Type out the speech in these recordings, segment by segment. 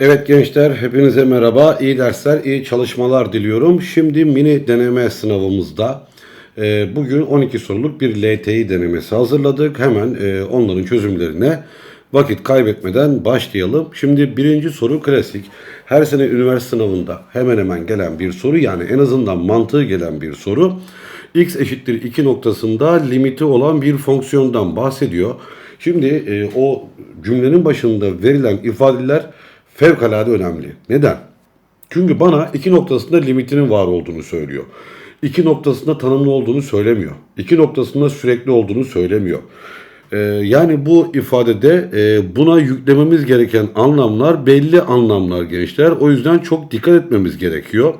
Evet gençler hepinize merhaba. İyi dersler, iyi çalışmalar diliyorum. Şimdi mini deneme sınavımızda e, bugün 12 soruluk bir LTI denemesi hazırladık. Hemen e, onların çözümlerine vakit kaybetmeden başlayalım. Şimdi birinci soru klasik. Her sene üniversite sınavında hemen hemen gelen bir soru yani en azından mantığı gelen bir soru. X eşittir 2 noktasında limiti olan bir fonksiyondan bahsediyor. Şimdi e, o cümlenin başında verilen ifadeler fevkalade önemli. Neden? Çünkü bana iki noktasında limitinin var olduğunu söylüyor. İki noktasında tanımlı olduğunu söylemiyor. İki noktasında sürekli olduğunu söylemiyor. Ee, yani bu ifadede e, buna yüklememiz gereken anlamlar belli anlamlar gençler. O yüzden çok dikkat etmemiz gerekiyor.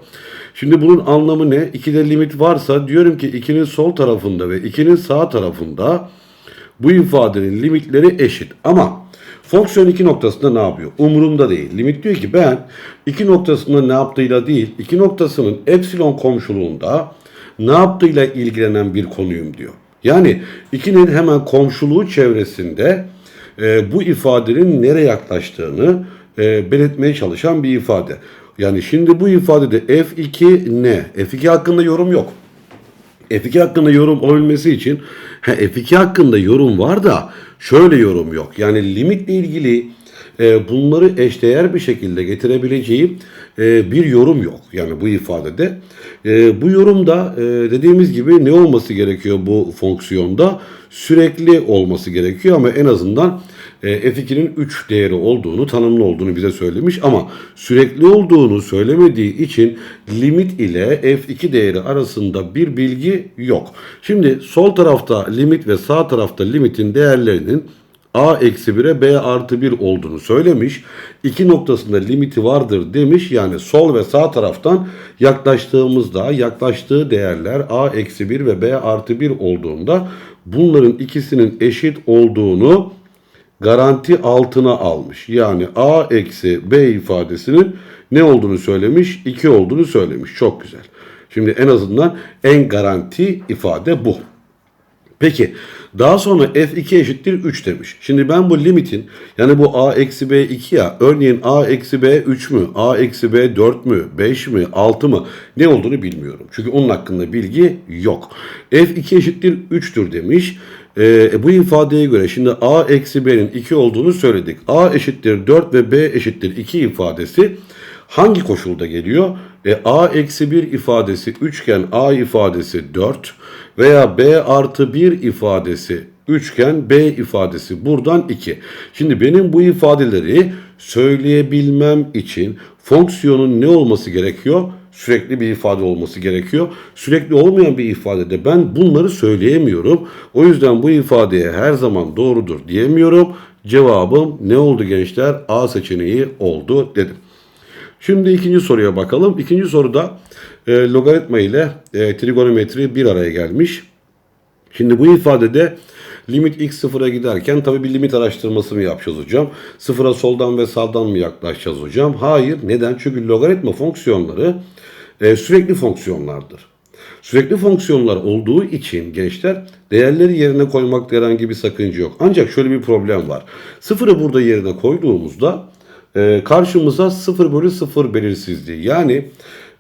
Şimdi bunun anlamı ne? 2'de limit varsa diyorum ki 2'nin sol tarafında ve 2'nin sağ tarafında bu ifadenin limitleri eşit. Ama fonksiyon iki noktasında ne yapıyor? Umurumda değil. Limit diyor ki ben iki noktasında ne yaptığıyla değil, iki noktasının epsilon komşuluğunda ne yaptığıyla ilgilenen bir konuyum diyor. Yani ikinin hemen komşuluğu çevresinde e, bu ifadenin nereye yaklaştığını e, belirtmeye çalışan bir ifade. Yani şimdi bu ifadede F2 ne? F2 hakkında yorum yok. F2 hakkında yorum olabilmesi için he, F2 hakkında yorum var da şöyle yorum yok. Yani limitle ilgili e, bunları eşdeğer bir şekilde getirebileceği e, bir yorum yok. Yani bu ifadede. E, bu yorumda e, dediğimiz gibi ne olması gerekiyor bu fonksiyonda? Sürekli olması gerekiyor ama en azından F2'nin 3 değeri olduğunu, tanımlı olduğunu bize söylemiş ama sürekli olduğunu söylemediği için limit ile F2 değeri arasında bir bilgi yok. Şimdi sol tarafta limit ve sağ tarafta limitin değerlerinin a eksi 1'e b artı 1 olduğunu söylemiş. İki noktasında limiti vardır demiş. Yani sol ve sağ taraftan yaklaştığımızda yaklaştığı değerler a eksi 1 ve b artı 1 olduğunda bunların ikisinin eşit olduğunu garanti altına almış. Yani a eksi b ifadesinin ne olduğunu söylemiş? 2 olduğunu söylemiş. Çok güzel. Şimdi en azından en garanti ifade bu. Peki daha sonra f2 eşittir 3 demiş. Şimdi ben bu limitin yani bu a eksi b 2 ya örneğin a eksi b 3 mü a eksi b 4 mü 5 mi 6 mı ne olduğunu bilmiyorum. Çünkü onun hakkında bilgi yok. f2 eşittir 3'tür demiş. Ee, bu ifadeye göre şimdi a eksi b'nin 2 olduğunu söyledik. a eşittir 4 ve b eşittir 2 ifadesi hangi koşulda geliyor? E, a eksi 1 ifadesi 3 iken a ifadesi 4 veya b artı 1 ifadesi 3 iken b ifadesi buradan 2. Şimdi benim bu ifadeleri söyleyebilmem için fonksiyonun ne olması gerekiyor? Sürekli bir ifade olması gerekiyor. Sürekli olmayan bir ifadede ben bunları söyleyemiyorum. O yüzden bu ifadeye her zaman doğrudur diyemiyorum. Cevabım ne oldu gençler? A seçeneği oldu dedim. Şimdi ikinci soruya bakalım. İkinci soruda e, logaritma ile e, trigonometri bir araya gelmiş. Şimdi bu ifadede limit x sıfıra giderken tabii bir limit araştırması mı yapacağız hocam? Sıfıra soldan ve sağdan mı yaklaşacağız hocam? Hayır. Neden? Çünkü logaritma fonksiyonları e, sürekli fonksiyonlardır. Sürekli fonksiyonlar olduğu için gençler değerleri yerine koymakta herhangi bir sakınca yok. Ancak şöyle bir problem var. Sıfırı burada yerine koyduğumuzda e, karşımıza 0 bölü 0 belirsizliği yani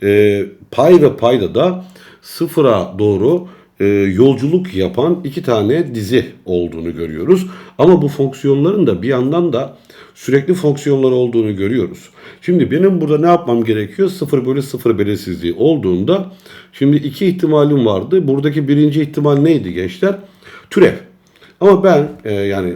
e, pay ve payda da sıfıra doğru e, yolculuk yapan iki tane dizi olduğunu görüyoruz. Ama bu fonksiyonların da bir yandan da sürekli fonksiyonlar olduğunu görüyoruz. Şimdi benim burada ne yapmam gerekiyor? 0 bölü 0 belirsizliği olduğunda şimdi iki ihtimalim vardı. Buradaki birinci ihtimal neydi gençler? Türev. Ama ben e, yani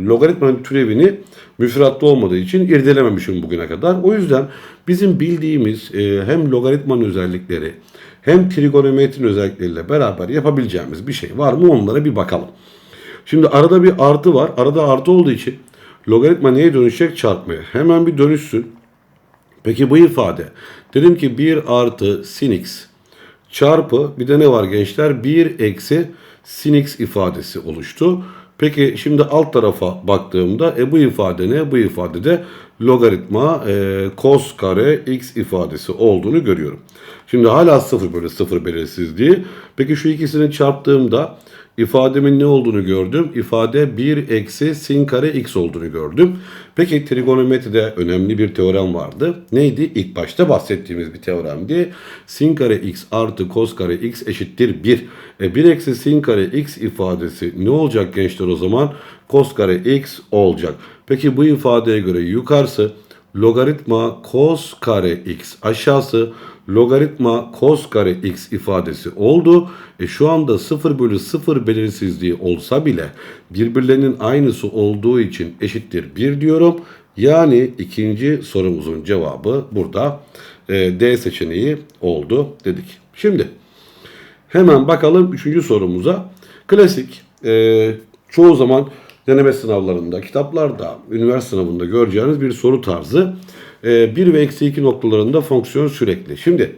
logaritmanın türevini müfredatta olmadığı için irdelememişim bugüne kadar. O yüzden bizim bildiğimiz e, hem logaritmanın özellikleri hem trigonometrin özellikleriyle beraber yapabileceğimiz bir şey var mı onlara bir bakalım. Şimdi arada bir artı var. Arada artı olduğu için logaritma neye dönüşecek? Çarpmaya. Hemen bir dönüşsün. Peki bu ifade. Dedim ki 1 artı sin x çarpı bir de ne var gençler? 1 eksi sin x ifadesi oluştu. Peki şimdi alt tarafa baktığımda e, bu ifade ne? Bu ifadede logaritma e, cos kare x ifadesi olduğunu görüyorum. Şimdi hala 0 bölü 0 belirsizliği. Peki şu ikisini çarptığımda ifademin ne olduğunu gördüm. İfade 1 eksi sin kare x olduğunu gördüm. Peki trigonometride önemli bir teorem vardı. Neydi? İlk başta bahsettiğimiz bir teoremdi. Sin kare x artı kos kare x eşittir 1. E 1 eksi sin kare x ifadesi ne olacak gençler o zaman? Kos kare x olacak. Peki bu ifadeye göre yukarısı logaritma cos kare x aşağısı logaritma cos kare x ifadesi oldu. E şu anda 0 bölü 0 belirsizliği olsa bile birbirlerinin aynısı olduğu için eşittir 1 diyorum. Yani ikinci sorumuzun cevabı burada e, D seçeneği oldu dedik. Şimdi hemen bakalım üçüncü sorumuza. Klasik e, çoğu zaman deneme sınavlarında, kitaplarda, üniversite sınavında göreceğiniz bir soru tarzı. 1 ve eksi 2 noktalarında fonksiyon sürekli. Şimdi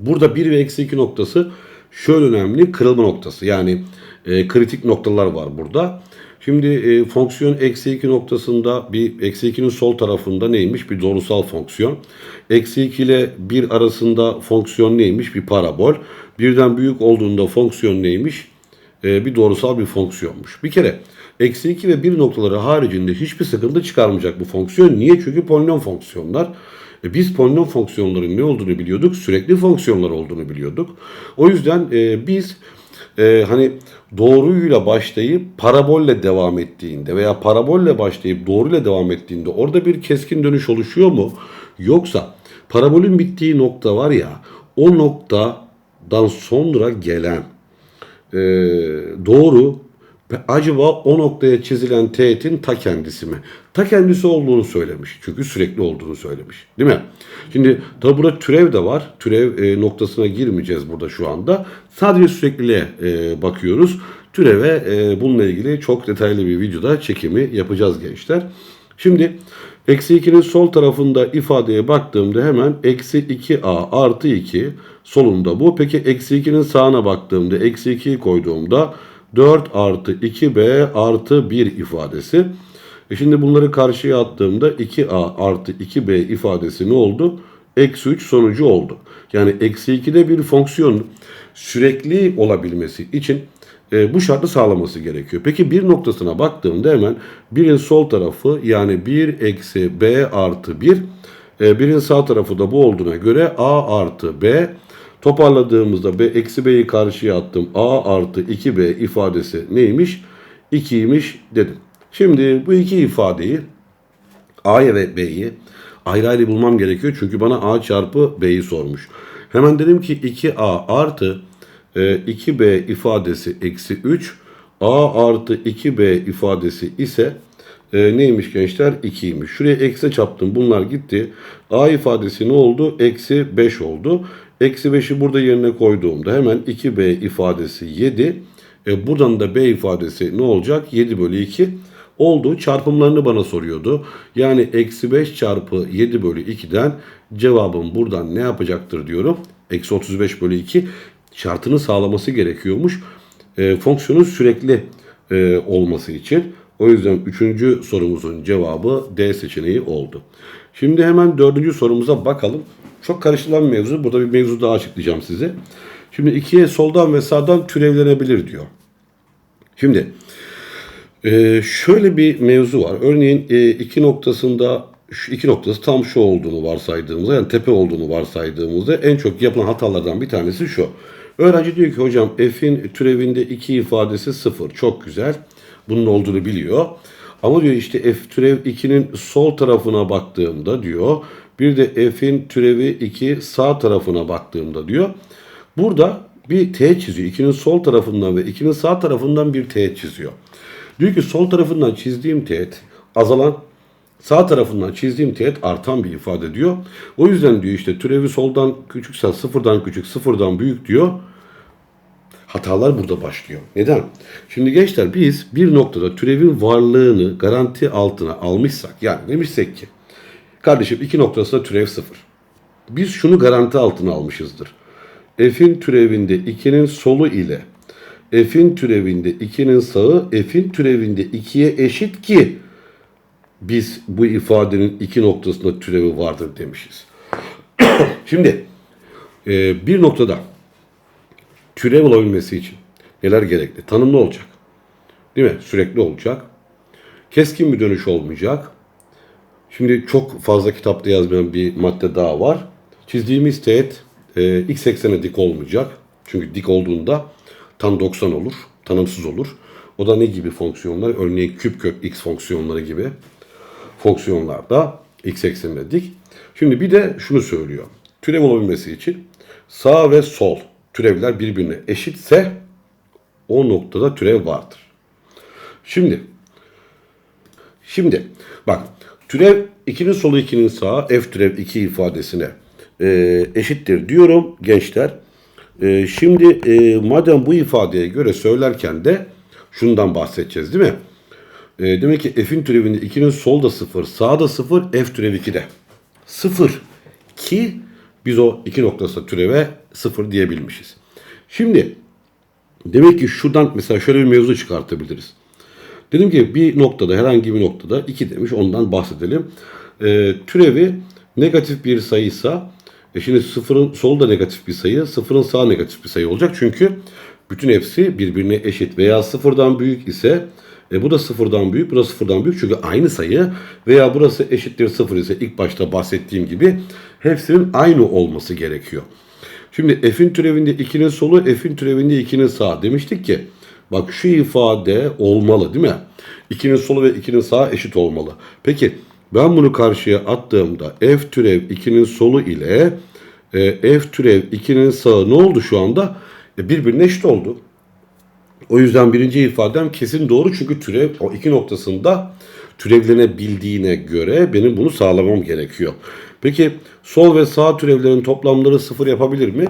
burada 1 ve eksi 2 noktası şöyle önemli kırılma noktası. Yani e, kritik noktalar var burada. Şimdi e, fonksiyon eksi 2 noktasında bir eksi 2'nin sol tarafında neymiş? Bir doğrusal fonksiyon. Eksi 2 ile 1 arasında fonksiyon neymiş? Bir parabol. Birden büyük olduğunda fonksiyon neymiş? E, bir doğrusal bir fonksiyonmuş. Bir kere eksi 2 ve 1 noktaları haricinde hiçbir sıkıntı çıkarmayacak bu fonksiyon. Niye? Çünkü polinom fonksiyonlar. E, biz polinom fonksiyonların ne olduğunu biliyorduk. Sürekli fonksiyonlar olduğunu biliyorduk. O yüzden e, biz e, hani doğruyla başlayıp parabolle devam ettiğinde veya parabolle başlayıp doğruyla devam ettiğinde orada bir keskin dönüş oluşuyor mu? Yoksa parabolün bittiği nokta var ya o noktadan sonra gelen e, doğru ve acaba o noktaya çizilen teğetin ta kendisi mi? Ta kendisi olduğunu söylemiş. Çünkü sürekli olduğunu söylemiş. Değil mi? Şimdi tabi burada türev de var. Türev e, noktasına girmeyeceğiz burada şu anda. Sadece sürekliliğe e, bakıyoruz. Türeve e, bununla ilgili çok detaylı bir videoda çekimi yapacağız gençler. Şimdi eksi 2'nin sol tarafında ifadeye baktığımda hemen eksi 2a artı 2 solunda bu. Peki eksi 2'nin sağına baktığımda eksi 2'yi koyduğumda 4 artı 2b artı 1 ifadesi. E şimdi bunları karşıya attığımda 2a artı 2b ifadesi ne oldu? Eksi 3 sonucu oldu. Yani eksi 2'de bir fonksiyon sürekli olabilmesi için e, bu şartı sağlaması gerekiyor. Peki bir noktasına baktığımda hemen birin sol tarafı yani 1 eksi b artı 1 e, birin sağ tarafı da bu olduğuna göre a artı b Toparladığımızda b eksi b'yi karşıya attım. a artı 2b ifadesi neymiş? 2'ymiş dedim. Şimdi bu iki ifadeyi a'ya ve b'yi ayrı ayrı bulmam gerekiyor. Çünkü bana a çarpı b'yi sormuş. Hemen dedim ki 2a artı 2b e, ifadesi eksi 3 a artı 2b ifadesi ise e, neymiş gençler? 2'ymiş. Şuraya eksi çarptım. Bunlar gitti. A ifadesi ne oldu? Eksi 5 oldu. Eksi 5'i burada yerine koyduğumda hemen 2b ifadesi 7. E, buradan da b ifadesi ne olacak? 7 bölü 2 oldu. Çarpımlarını bana soruyordu. Yani eksi 5 çarpı 7 bölü 2'den cevabım buradan ne yapacaktır diyorum. Eksi 35 bölü 2 şartını sağlaması gerekiyormuş. E, fonksiyonun sürekli e, olması için. O yüzden üçüncü sorumuzun cevabı D seçeneği oldu. Şimdi hemen dördüncü sorumuza bakalım. Çok karışılan mevzu. Burada bir mevzu daha açıklayacağım size. Şimdi ikiye soldan ve sağdan türevlenebilir diyor. Şimdi e, şöyle bir mevzu var. Örneğin e, iki noktasında şu iki noktası tam şu olduğunu varsaydığımızda yani tepe olduğunu varsaydığımızda en çok yapılan hatalardan bir tanesi şu. Öğrenci diyor ki hocam f'in türevinde iki ifadesi sıfır. Çok güzel. Bunun olduğunu biliyor. Ama diyor işte f türev 2'nin sol tarafına baktığımda diyor bir de f'in türevi 2 sağ tarafına baktığımda diyor. Burada bir teğet çiziyor. 2'nin sol tarafından ve 2'nin sağ tarafından bir teğet çiziyor. Diyor ki sol tarafından çizdiğim teğet azalan sağ tarafından çizdiğim teğet artan bir ifade diyor. O yüzden diyor işte türevi soldan küçükse sıfırdan küçük sıfırdan büyük diyor. Hatalar burada başlıyor. Neden? Şimdi gençler biz bir noktada türevin varlığını garanti altına almışsak yani demişsek ki kardeşim iki noktasında türev sıfır. Biz şunu garanti altına almışızdır. F'in türevinde 2'nin solu ile F'in türevinde 2'nin sağı F'in türevinde 2'ye eşit ki biz bu ifadenin iki noktasında türevi vardır demişiz. Şimdi Ee, bir noktada türev olabilmesi için neler gerekli? Tanımlı olacak. Değil mi? Sürekli olacak. Keskin bir dönüş olmayacak. Şimdi çok fazla kitapta yazmayan bir madde daha var. Çizdiğimiz teğet e, x eksene dik olmayacak. Çünkü dik olduğunda tam 90 olur. Tanımsız olur. O da ne gibi fonksiyonlar? Örneğin küp kök x fonksiyonları gibi fonksiyonlarda x eksenine dik. Şimdi bir de şunu söylüyor. Türev olabilmesi için sağ ve sol türevler birbirine eşitse o noktada türev vardır. Şimdi Şimdi bak türev 2'nin solu 2'nin sağı f türev 2 ifadesine e, eşittir diyorum gençler. E, şimdi e, madem bu ifadeye göre söylerken de şundan bahsedeceğiz değil mi? E, demek ki f'in türevinde 2'nin solda 0, sağda 0, f türev 2'de. 0 ki biz o iki noktası türeve 0 diyebilmişiz. Şimdi demek ki şuradan mesela şöyle bir mevzu çıkartabiliriz. Dedim ki bir noktada herhangi bir noktada 2 demiş ondan bahsedelim. Ee, türevi negatif bir sayıysa e şimdi sıfırın sol da negatif bir sayı, sıfırın sağ negatif bir sayı olacak. Çünkü bütün hepsi birbirine eşit veya sıfırdan büyük ise e, bu da sıfırdan büyük, bu da sıfırdan büyük. Çünkü aynı sayı veya burası eşittir sıfır ise ilk başta bahsettiğim gibi hepsinin aynı olması gerekiyor. Şimdi f'in türevinde 2'nin solu, f'in türevinde 2'nin sağı demiştik ki Bak şu ifade olmalı değil mi? 2'nin solu ve 2'nin sağı eşit olmalı. Peki ben bunu karşıya attığımda f türev 2'nin solu ile e, f türev 2'nin sağı ne oldu şu anda? E, birbirine eşit oldu. O yüzden birinci ifadem kesin doğru çünkü türev o iki noktasında türevlenebildiğine göre benim bunu sağlamam gerekiyor. Peki sol ve sağ türevlerin toplamları sıfır yapabilir mi?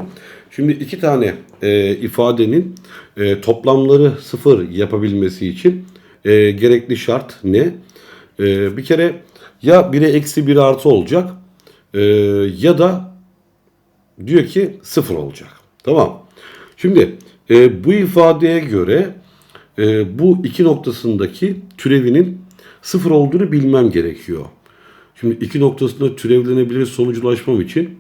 Şimdi iki tane e, ifadenin e, toplamları sıfır yapabilmesi için e, gerekli şart ne? E, bir kere ya 1'e eksi 1 artı olacak e, ya da diyor ki sıfır olacak. Tamam. Şimdi e, bu ifadeye göre e, bu iki noktasındaki türevinin sıfır olduğunu bilmem gerekiyor. Şimdi iki noktasında türevlenebilir sonuculaşmam için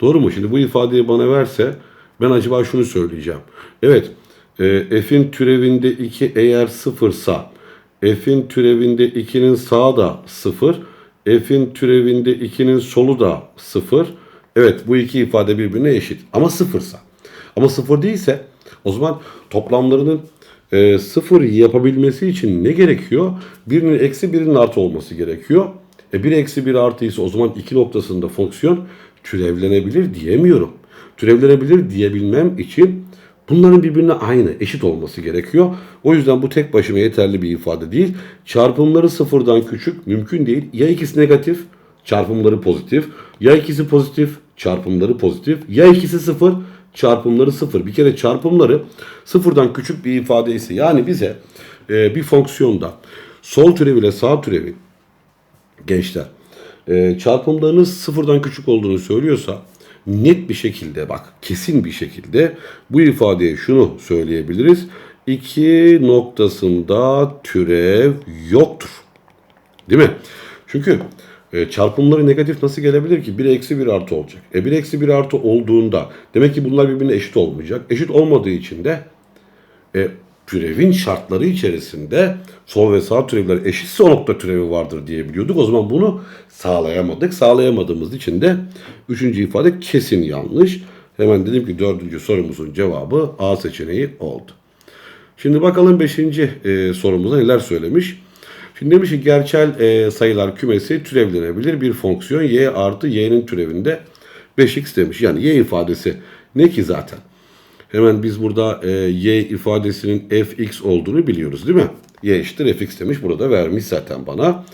doğru mu? Şimdi bu ifadeyi bana verse ben acaba şunu söyleyeceğim. Evet e, f'in türevinde 2 eğer sıfırsa f'in türevinde 2'nin sağı da sıfır f'in türevinde 2'nin solu da sıfır. Evet bu iki ifade birbirine eşit ama sıfırsa. Ama sıfır değilse o zaman toplamlarının e, sıfır yapabilmesi için ne gerekiyor? Birinin eksi birinin artı olması gerekiyor. E, 1 eksi 1 artı ise o zaman iki noktasında fonksiyon türevlenebilir diyemiyorum. Türevlenebilir diyebilmem için bunların birbirine aynı, eşit olması gerekiyor. O yüzden bu tek başına yeterli bir ifade değil. Çarpımları sıfırdan küçük mümkün değil. Ya ikisi negatif, çarpımları pozitif. Ya ikisi pozitif, çarpımları pozitif. Ya ikisi sıfır, çarpımları sıfır. Bir kere çarpımları sıfırdan küçük bir ifade ise yani bize e, bir fonksiyonda sol türev ile sağ türevi gençler e, çarpımlarınız sıfırdan küçük olduğunu söylüyorsa net bir şekilde bak kesin bir şekilde bu ifadeye şunu söyleyebiliriz. İki noktasında türev yoktur. Değil mi? Çünkü e, çarpımları negatif nasıl gelebilir ki? 1 eksi 1 artı olacak. E 1 eksi 1 artı olduğunda demek ki bunlar birbirine eşit olmayacak. Eşit olmadığı için de e, türevin şartları içerisinde sol ve sağ türevler eşitse o nokta türevi vardır diyebiliyorduk. O zaman bunu sağlayamadık. Sağlayamadığımız için de üçüncü ifade kesin yanlış. Hemen dedim ki dördüncü sorumuzun cevabı A seçeneği oldu. Şimdi bakalım beşinci e, sorumuza neler söylemiş. Şimdi demiş ki gerçel e, sayılar kümesi türevlenebilir bir fonksiyon y artı y'nin türevinde 5x demiş. Yani y ifadesi ne ki zaten? Hemen biz burada e, y ifadesinin fx olduğunu biliyoruz değil mi? y eşittir fx demiş. Burada vermiş zaten bana.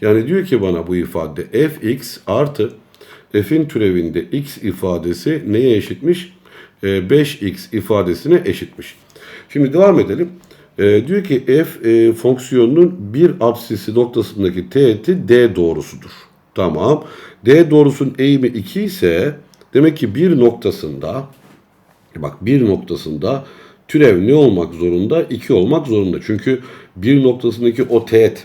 Yani diyor ki bana bu ifade fx artı f'in türevinde x ifadesi neye eşitmiş? E, 5x ifadesine eşitmiş. Şimdi devam edelim. E, diyor ki f e, fonksiyonunun bir apsisi noktasındaki teğeti d doğrusudur. Tamam. D doğrusunun eğimi 2 ise demek ki bir noktasında Bak bir noktasında türev ne olmak zorunda? 2 olmak zorunda. Çünkü bir noktasındaki o teğet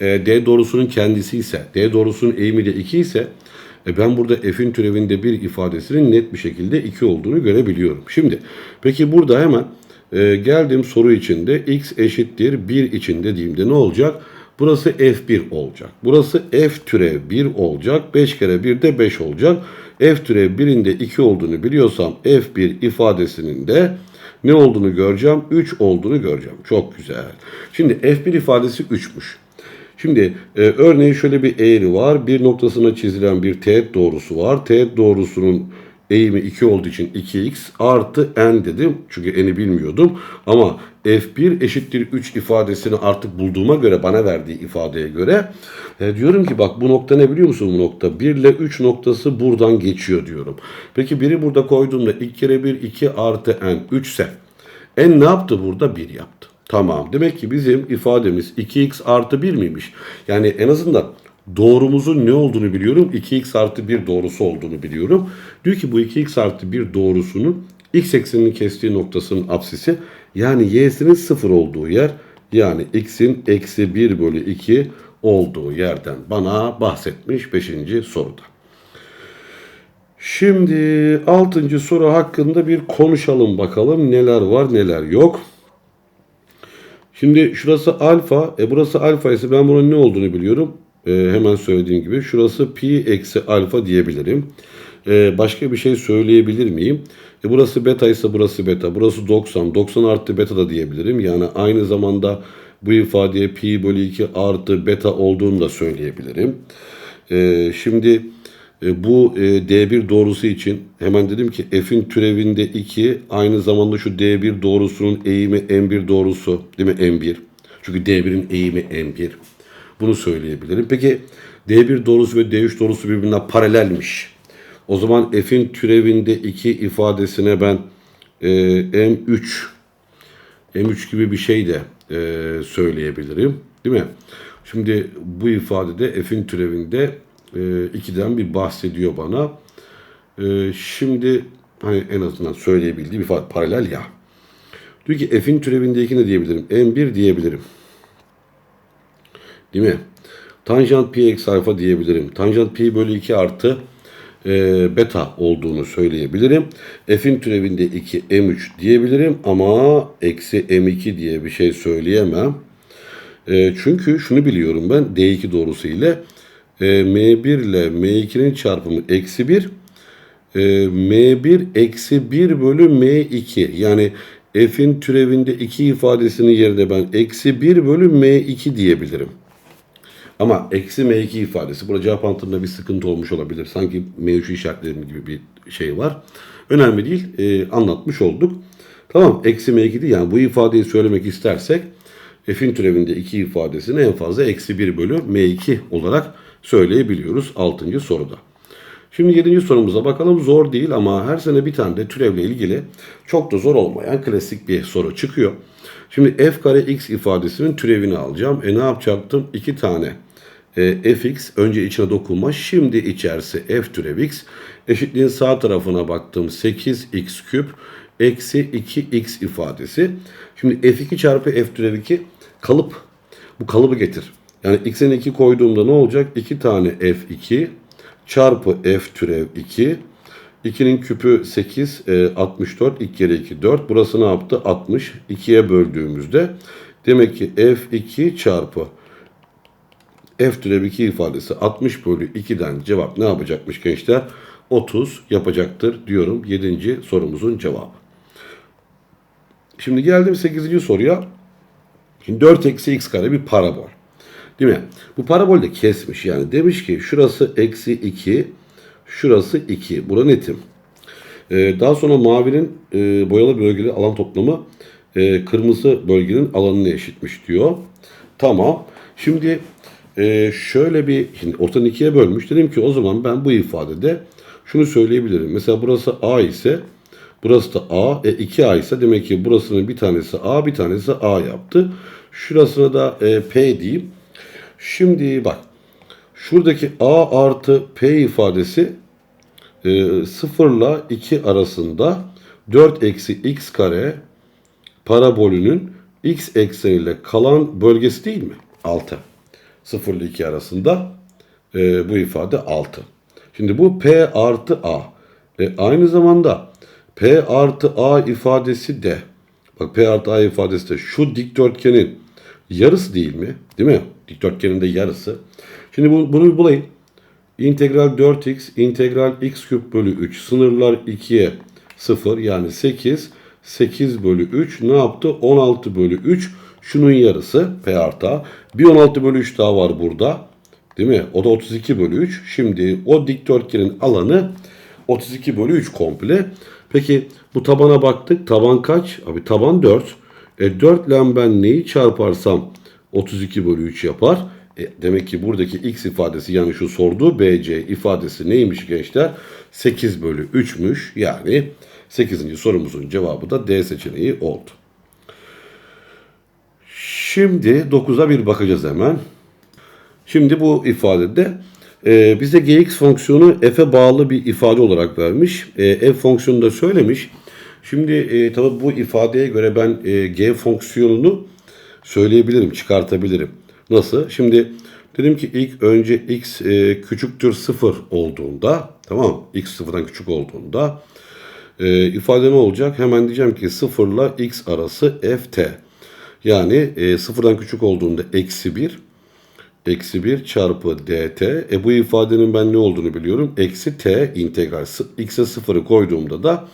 e, D doğrusunun kendisi ise, D doğrusunun eğimi de 2 ise E ben burada f'in türevinde bir ifadesinin net bir şekilde 2 olduğunu görebiliyorum. Şimdi peki burada hemen e, geldiğim soru içinde x eşittir 1 içinde diyeyimde ne olacak? Burası f1 olacak. Burası f türev 1 olacak. 5 kere 1 de 5 olacak. F türev 1'in de 2 olduğunu biliyorsam f1 ifadesinin de ne olduğunu göreceğim? 3 olduğunu göreceğim. Çok güzel. Şimdi f1 ifadesi 3'müş. Şimdi e, örneğin şöyle bir eğri var. Bir noktasına çizilen bir teğet doğrusu var. Teğet doğrusunun eğimi 2 olduğu için 2x artı n dedim. Çünkü n'i bilmiyordum. Ama f1 eşittir 3 ifadesini artık bulduğuma göre bana verdiği ifadeye göre e, diyorum ki bak bu nokta ne biliyor musun bu nokta? 1 ile 3 noktası buradan geçiyor diyorum. Peki biri burada koyduğumda 2 kere 1 2 artı n 3 ise n ne yaptı burada? 1 yaptı. Tamam. Demek ki bizim ifademiz 2x artı 1 miymiş? Yani en azından doğrumuzun ne olduğunu biliyorum. 2x artı 1 doğrusu olduğunu biliyorum. Diyor ki bu 2x artı 1 doğrusunun x ekseninin kestiği noktasının apsisi yani y'sinin 0 olduğu yer yani x'in eksi 1 bölü 2 olduğu yerden bana bahsetmiş 5. soruda. Şimdi 6. soru hakkında bir konuşalım bakalım neler var neler yok. Şimdi şurası alfa, e burası alfa ise ben bunun ne olduğunu biliyorum. E, hemen söylediğim gibi şurası pi eksi alfa diyebilirim. E, başka bir şey söyleyebilir miyim? E, burası beta ise burası beta. Burası 90. 90 artı beta da diyebilirim. Yani aynı zamanda bu ifadeye pi bölü 2 artı beta olduğunu da söyleyebilirim. E, şimdi e, bu e, D1 doğrusu için hemen dedim ki f'in türevinde 2 aynı zamanda şu D1 doğrusunun eğimi M1 doğrusu değil mi M1? Çünkü D1'in eğimi M1. Bunu söyleyebilirim. Peki D1 doğrusu ve D3 doğrusu birbirine paralelmiş. O zaman f'in türevinde 2 ifadesine ben e, M3 M3 gibi bir şey de e, söyleyebilirim. Değil mi? Şimdi bu ifadede f'in türevinde e, 2'den bir bahsediyor bana. E, şimdi hani en azından söyleyebildiğim ifade paralel ya. Diyor ki f'in türevinde 2 ne diyebilirim? M1 diyebilirim. Değil mi? Tanjant pi eksi alfa diyebilirim. Tanjant pi bölü 2 artı e, beta olduğunu söyleyebilirim. F'in türevinde 2 M3 diyebilirim ama eksi M2 diye bir şey söyleyemem. E, çünkü şunu biliyorum ben D2 doğrusu ile e, M1 ile M2'nin çarpımı eksi 1 e, M1 eksi 1 bölü M2 yani F'in türevinde 2 ifadesinin yerine ben eksi 1 bölü M2 diyebilirim. Ama eksi M2 ifadesi. Burada cevap anlatımında bir sıkıntı olmuş olabilir. Sanki M3 işaretlerim gibi bir şey var. Önemli değil. E, anlatmış olduk. Tamam. Eksi M2 değil. Yani bu ifadeyi söylemek istersek f'in türevinde 2 ifadesini en fazla eksi 1 bölü M2 olarak söyleyebiliyoruz 6. soruda. Şimdi 7. sorumuza bakalım. Zor değil ama her sene bir tane de türevle ilgili çok da zor olmayan klasik bir soru çıkıyor. Şimdi f kare x ifadesinin türevini alacağım. E ne yapacaktım? 2 tane e, fx önce içine dokunma. Şimdi içerisi f türev x. Eşitliğin sağ tarafına baktım. 8x küp eksi 2x ifadesi. Şimdi f2 çarpı f türev 2 kalıp. Bu kalıbı getir. Yani x'e 2 koyduğumda ne olacak? 2 tane f2 çarpı f türev 2. 2'nin küpü 8, e, 64, 2 kere 2, 4. Burası ne yaptı? 60. 2'ye böldüğümüzde demek ki f2 çarpı f türev 2 ifadesi 60 bölü 2'den cevap ne yapacakmış gençler? 30 yapacaktır diyorum 7. sorumuzun cevabı. Şimdi geldim 8. soruya. Şimdi 4 eksi x kare bir parabol. Değil mi? Bu parabol de kesmiş yani. Demiş ki şurası eksi 2, şurası 2. Bura netim. Ee, daha sonra mavinin e, boyalı bölgeli alan toplamı e, kırmızı bölgenin alanını eşitmiş diyor. Tamam. Şimdi e, şöyle bir şimdi ortadan ikiye bölmüş. Dedim ki o zaman ben bu ifadede şunu söyleyebilirim. Mesela burası A ise burası da A. E 2A ise demek ki burasının bir tanesi A bir tanesi A yaptı. Şurasına da e, P diyeyim. Şimdi bak şuradaki A artı P ifadesi e, 0 ile 2 arasında 4 eksi x kare parabolünün x ekseniyle kalan bölgesi değil mi? 6. 0 ile 2 arasında e, bu ifade 6. Şimdi bu P artı A. E, aynı zamanda P artı A ifadesi de bak P artı A ifadesi de şu dikdörtgenin yarısı değil mi? Değil mi? Dikdörtgenin de yarısı. Şimdi bu, bunu bulayım. İntegral 4x integral x küp bölü 3 sınırlar 2'ye 0 yani 8 8 bölü 3 ne yaptı? 16 bölü 3 şunun yarısı P artı A. Bir 16 bölü 3 daha var burada. Değil mi? O da 32 bölü 3. Şimdi o dikdörtgenin alanı 32 bölü 3 komple. Peki bu tabana baktık. Taban kaç? Abi taban 4. E 4 ile ben neyi çarparsam 32 bölü 3 yapar. E, demek ki buradaki x ifadesi yani şu sorduğu BC ifadesi neymiş gençler? 8 bölü 3'müş. Yani 8. sorumuzun cevabı da D seçeneği oldu. Şimdi 9'a bir bakacağız hemen. Şimdi bu ifadede e, bize gx fonksiyonu f'e bağlı bir ifade olarak vermiş. E, f fonksiyonu da söylemiş. Şimdi e, tabii bu ifadeye göre ben e, g fonksiyonunu söyleyebilirim, çıkartabilirim. Nasıl? Şimdi dedim ki ilk önce x e, küçüktür 0 olduğunda, tamam x sıfırdan küçük olduğunda e, ifade ne olacak? Hemen diyeceğim ki 0 ile x arası ft. Yani e, sıfırdan küçük olduğunda eksi 1 eksi 1 çarpı dt. E bu ifadenin ben ne olduğunu biliyorum. Eksi t integral. x'e sıfırı koyduğumda da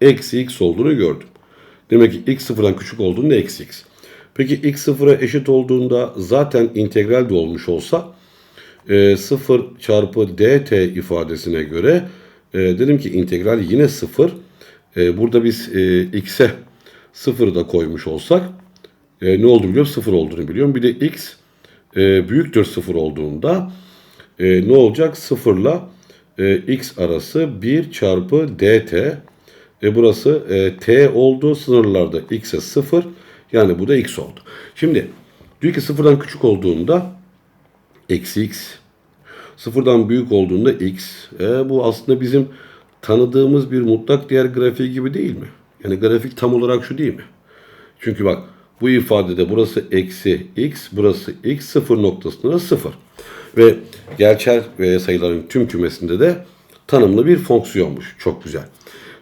eksi x olduğunu gördüm. Demek ki x sıfırdan küçük olduğunda eksi x. Peki x sıfıra eşit olduğunda zaten integral de olmuş olsa e, 0 çarpı dt ifadesine göre e, dedim ki integral yine 0. E, burada biz e, x'e 0 da koymuş olsak e, ne olduğunu biliyorum? 0 olduğunu biliyorum. Bir de x e, büyüktür 0 olduğunda e, ne olacak? 0 ile e, x arası 1 çarpı dt. E, burası e, t oldu. Sınırlarda x'e 0. Yani bu da x oldu. Şimdi diyor ki sıfırdan küçük olduğunda eksi x. Sıfırdan büyük olduğunda x. E, bu aslında bizim tanıdığımız bir mutlak değer grafiği gibi değil mi? Yani grafik tam olarak şu değil mi? Çünkü bak bu ifadede burası eksi x, burası x sıfır noktasında sıfır. Ve gerçel ve sayıların tüm kümesinde de tanımlı bir fonksiyonmuş. Çok güzel.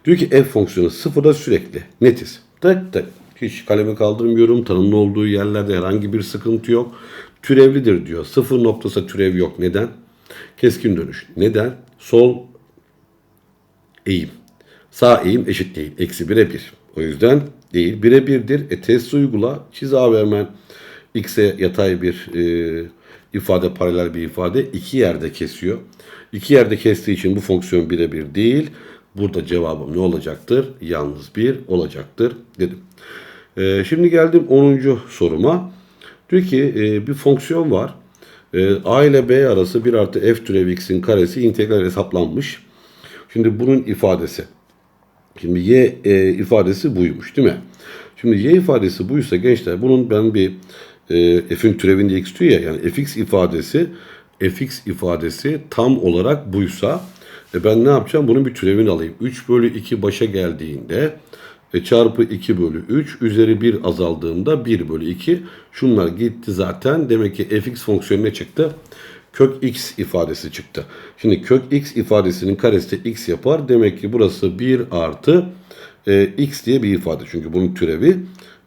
Diyor ki f fonksiyonu sıfırda sürekli. Netiz. Tık tık. Hiç kalemi kaldırmıyorum. Tanımlı olduğu yerlerde herhangi bir sıkıntı yok. Türevlidir diyor. Sıfır noktası türev yok. Neden? Keskin dönüş. Neden? Sol eğim. Sağ eğim eşit değil. Eksi bire bir. O yüzden değil. Bire birdir. E test uygula. Çiz abi hemen x'e yatay bir e, ifade, paralel bir ifade. iki yerde kesiyor. İki yerde kestiği için bu fonksiyon bire bir değil. Burada cevabım ne olacaktır? Yalnız bir olacaktır dedim. E, şimdi geldim 10. soruma. Diyor ki e, bir fonksiyon var. E, A ile B arası 1 artı f türevi x'in karesi integral hesaplanmış. Şimdi bunun ifadesi. Şimdi y e, ifadesi buymuş değil mi? Şimdi y ifadesi buysa gençler bunun ben bir e, f'in türevinde x diyor ya yani fx ifadesi fx ifadesi tam olarak buysa e, ben ne yapacağım? Bunun bir türevini alayım. 3 bölü 2 başa geldiğinde e, çarpı 2 bölü 3 üzeri 1 azaldığında 1 bölü 2 şunlar gitti zaten. Demek ki fx fonksiyonu ne çıktı? Kök x ifadesi çıktı. Şimdi kök x ifadesinin karesi x yapar. Demek ki burası 1 artı e, x diye bir ifade. Çünkü bunun türevi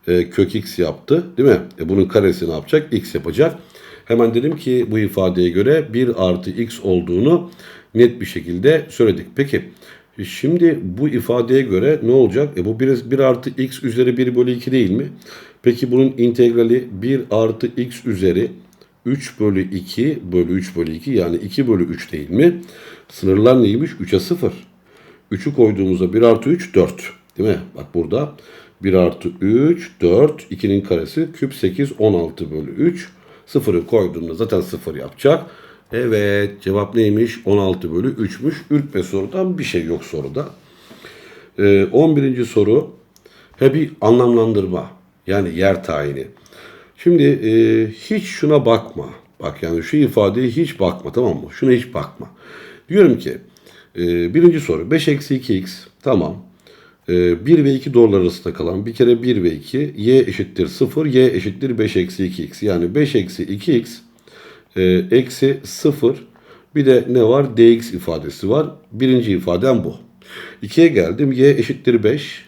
e, kök x yaptı. Değil mi? E, bunun karesi ne yapacak? x yapacak. Hemen dedim ki bu ifadeye göre 1 artı x olduğunu net bir şekilde söyledik. Peki şimdi bu ifadeye göre ne olacak? E bu 1, 1 artı x üzeri 1 bölü 2 değil mi? Peki bunun integrali 1 artı x üzeri 3 bölü 2 bölü 3 bölü 2 yani 2 bölü 3 değil mi? Sınırlar neymiş? 3'e 0. 3'ü koyduğumuzda 1 artı 3 4. Değil mi? Bak burada 1 artı 3 4 2'nin karesi küp 8 16 bölü 3. 0'ı koyduğumda zaten 0 yapacak. Evet cevap neymiş? 16 bölü 3'müş. Ürkme sorudan bir şey yok soruda. Ee, 11. soru. He bir anlamlandırma. Yani yer tayini. Şimdi e, hiç şuna bakma. Bak yani şu ifadeye hiç bakma tamam mı? Şuna hiç bakma. Diyorum ki e, birinci soru 5 eksi 2x tamam. E, 1 ve 2 doğrular arasında kalan bir kere 1 ve 2 y eşittir 0 y eşittir 5 eksi 2x. Yani 5 eksi 2x e, eksi 0 Bir de ne var? dx ifadesi var. Birinci ifadem bu. 2'ye geldim. y eşittir 5.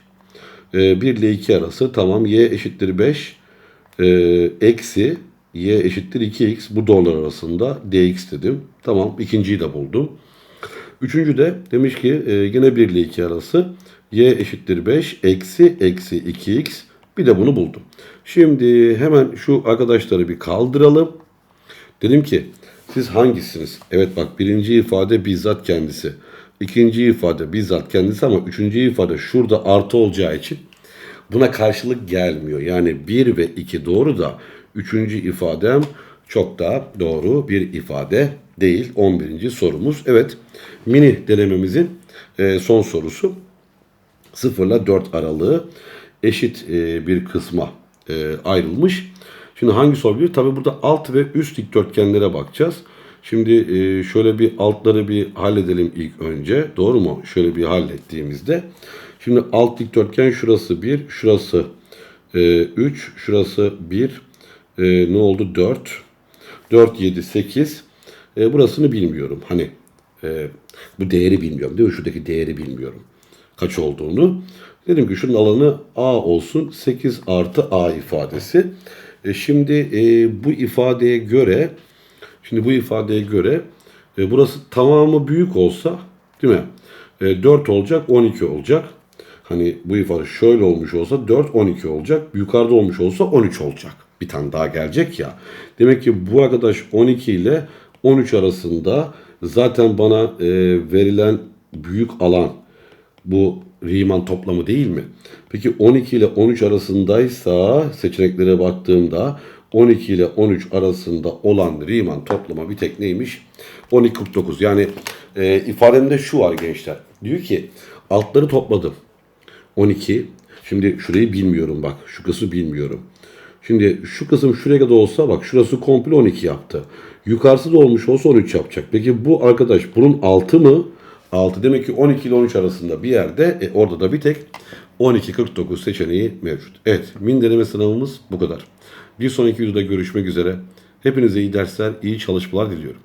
1 ile 2 arası. Tamam y eşittir 5. Ee, eksi y eşittir 2x. Bu doğrular arasında dx dedim. Tamam. ikinciyi de buldum. Üçüncü de demiş ki e, yine 1 ile 2 arası y eşittir 5 eksi eksi 2x bir de bunu buldum. Şimdi hemen şu arkadaşları bir kaldıralım. Dedim ki siz hangisiniz? Evet bak birinci ifade bizzat kendisi. İkinci ifade bizzat kendisi ama üçüncü ifade şurada artı olacağı için buna karşılık gelmiyor. Yani 1 ve 2 doğru da üçüncü ifadem çok daha doğru bir ifade değil. 11. sorumuz. Evet mini denememizin e, son sorusu. 0 ile 4 aralığı eşit e, bir kısma e, ayrılmış. Şimdi hangisi olabilir? Tabi burada alt ve üst dikdörtgenlere bakacağız. Şimdi şöyle bir altları bir halledelim ilk önce. Doğru mu? Şöyle bir hallettiğimizde. Şimdi alt dikdörtgen şurası 1, şurası 3, şurası 1, ne oldu? 4. 4, 7, 8. E, burasını bilmiyorum. Hani e, bu değeri bilmiyorum değil mi? Şuradaki değeri bilmiyorum. Kaç olduğunu. Dedim ki şunun alanı A olsun. 8 artı A ifadesi. E, şimdi e, bu ifadeye göre şimdi bu ifadeye göre e, burası tamamı büyük olsa değil mi? E, 4 olacak 12 olacak. Hani bu ifade şöyle olmuş olsa 4 12 olacak. Yukarıda olmuş olsa 13 olacak. Bir tane daha gelecek ya. Demek ki bu arkadaş 12 ile 13 arasında zaten bana e, verilen büyük alan bu Riemann toplamı değil mi? Peki 12 ile 13 arasındaysa seçeneklere baktığımda 12 ile 13 arasında olan Riemann toplama bir tek neymiş? 12.49. Yani e, ifademde şu var gençler. Diyor ki altları topladım. 12. Şimdi şurayı bilmiyorum bak. Şu kısmı bilmiyorum. Şimdi şu kısım şuraya kadar olsa bak şurası komple 12 yaptı. Yukarısı da olmuş olsa 13 yapacak. Peki bu arkadaş bunun altı mı? 6 demek ki 12 ile 13 arasında bir yerde e, orada da bir tek 12.49 seçeneği mevcut. Evet min deneme sınavımız bu kadar. Bir sonraki videoda görüşmek üzere. Hepinize iyi dersler, iyi çalışmalar diliyorum.